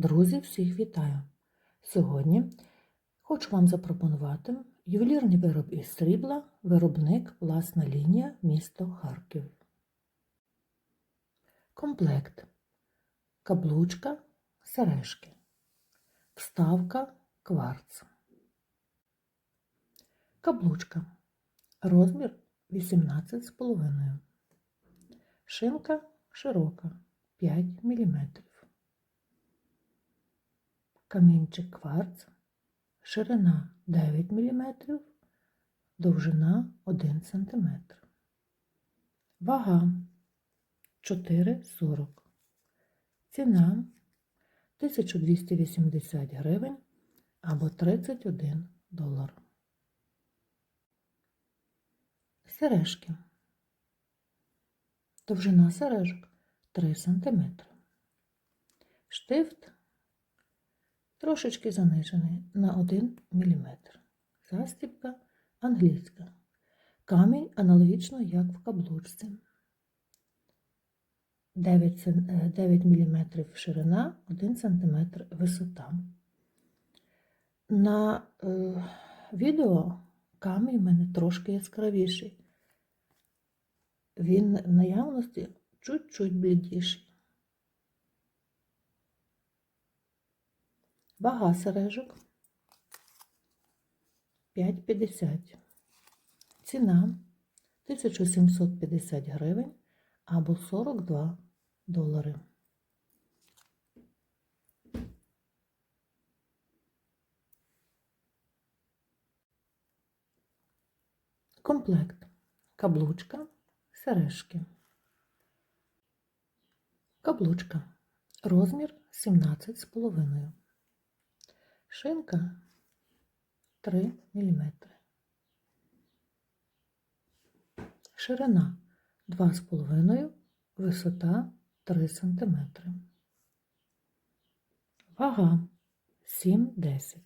Друзі, всіх вітаю! Сьогодні хочу вам запропонувати ювелірний вироб із срібла, виробник власна лінія, місто Харків. Комплект. Каблучка, сережки. Вставка кварц. Каблучка. Розмір 18,5. Шинка широка 5 мм. Камінчик кварц. Ширина 9 мм. Довжина 1 см. Вага 4,40. Ціна 1280 гривень або 31 долар. Сережки. Довжина сережок 3 см. Штифт трошечки занижений на 1 мм. Застібка англійська. Камінь аналогічно, як в каблучці. 9, 9 мм ширина, 1 см висота. На е, відео камінь в мене трошки яскравіший. Він в наявності чуть-чуть блідіший. Вага сережок 5,50. Ціна 1750 гривень або 42 долари. Комплект. Каблучка, сережки. Каблучка. Розмір 17,5. Шинка 3 мм. Ширина 2,5, висота 3 см. Вага 7,10.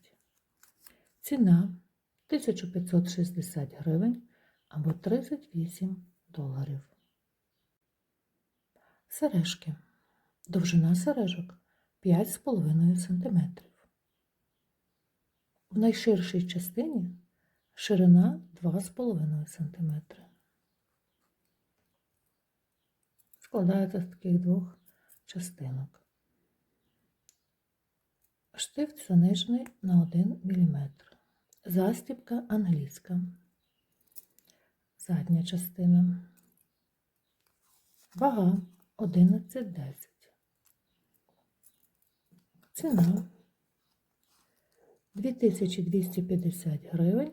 Ціна 1560 гривень або 38 доларів. Сережки. Довжина сережок 5,5 см. В найширшій частині ширина 2,5 см. Складається з таких двох частинок. Штифт занижений на 1 мм. Застібка англійська. Задня частина. Вага 11,10. Ціна 2250 гривень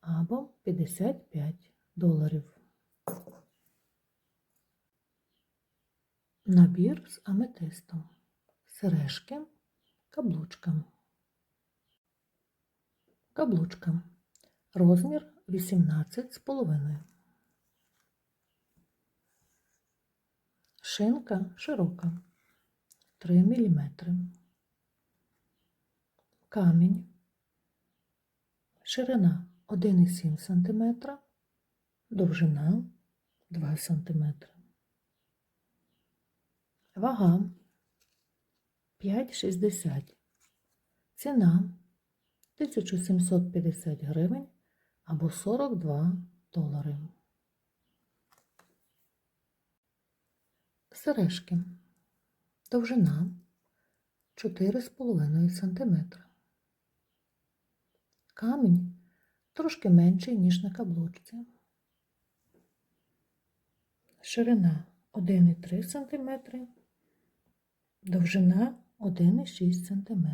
або 55 доларів. Набір з аметистом. Сережки, каблучка. Каблучка. Розмір 18,5. Шинка широка 3 мм. Камінь. Ширина 1,7 см, довжина 2 см. Вага 5,60. Ціна 1750 гривень або 42 долари. Сережки. Довжина 4,5 см. Камінь трошки менший, ніж на каблучці. Ширина 1,3 см, довжина 1,6 см.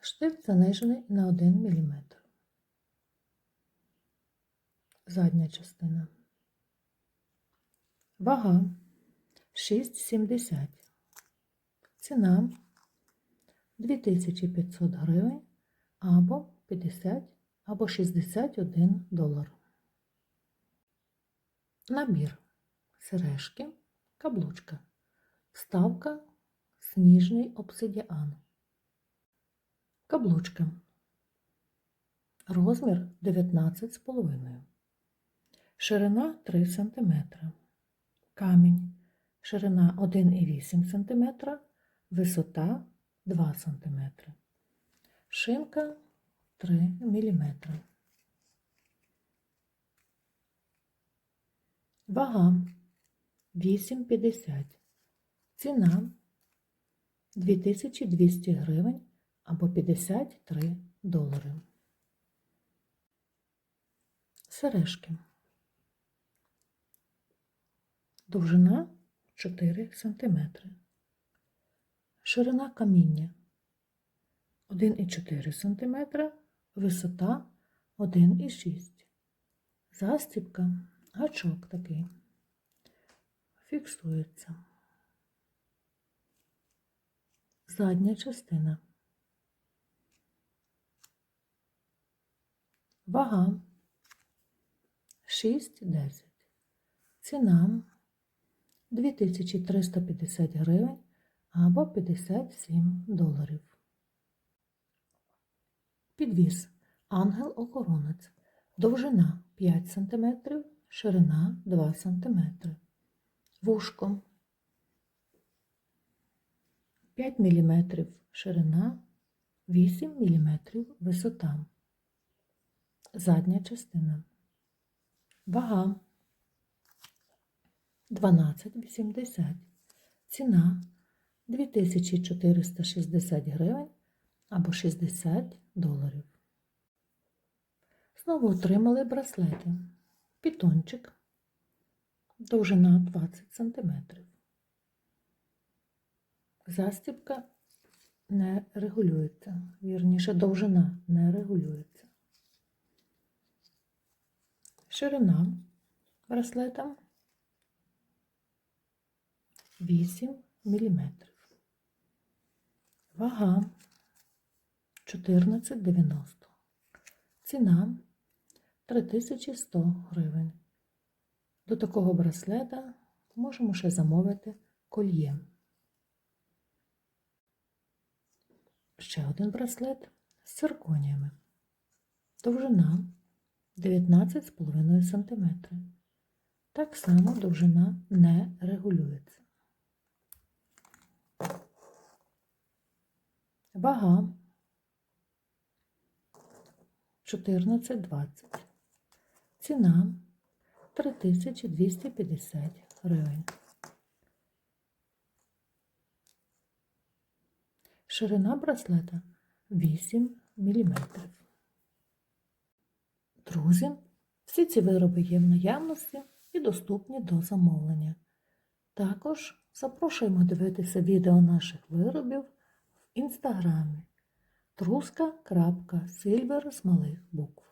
Штифт занижений на 1 мм. Задня частина. Вага 6,70. Ціна 2500 гривень або 50 або 61 долар. Набір сережки, каблучка, вставка, сніжний обсидіан. Каблучка. Розмір 19,5. Ширина 3 см. Камінь. ширина 1,8 см, висота 2 см. Шинка 3 мм. Вага 8,50. Ціна 2200 гривень або 53 долари. Сережки. Довжина 4 см. Ширина каміння 1,4 см, висота 1,6 Застібка, гачок такий. Фіксується. Задня частина. Вага 6,10. Ціна 2350 гривень або 57 доларів. Підвіз ангел-охоронець. Довжина 5 см, ширина 2 см. Вушко 5 мм ширина, 8 мм висота. Задня частина. Вага 12,80. Ціна 2460 гривень або 60 доларів. Знову отримали браслети. Пітончик. Довжина 20 см. Застібка не регулюється. Вірніше, довжина не регулюється. Ширина браслета 8 мм. Вага 14,90. Ціна 3100 гривень. До такого браслета можемо ще замовити кольє. Ще один браслет з цирконіями. Довжина 19,5 см. Так само довжина не регулюється. Вага 14,20. Ціна 3250 гривень. Ширина браслета 8 мм. Друзі, всі ці вироби є в наявності і доступні до замовлення. Також запрошуємо дивитися відео наших виробів інстаграмі truska.silver з малих букв.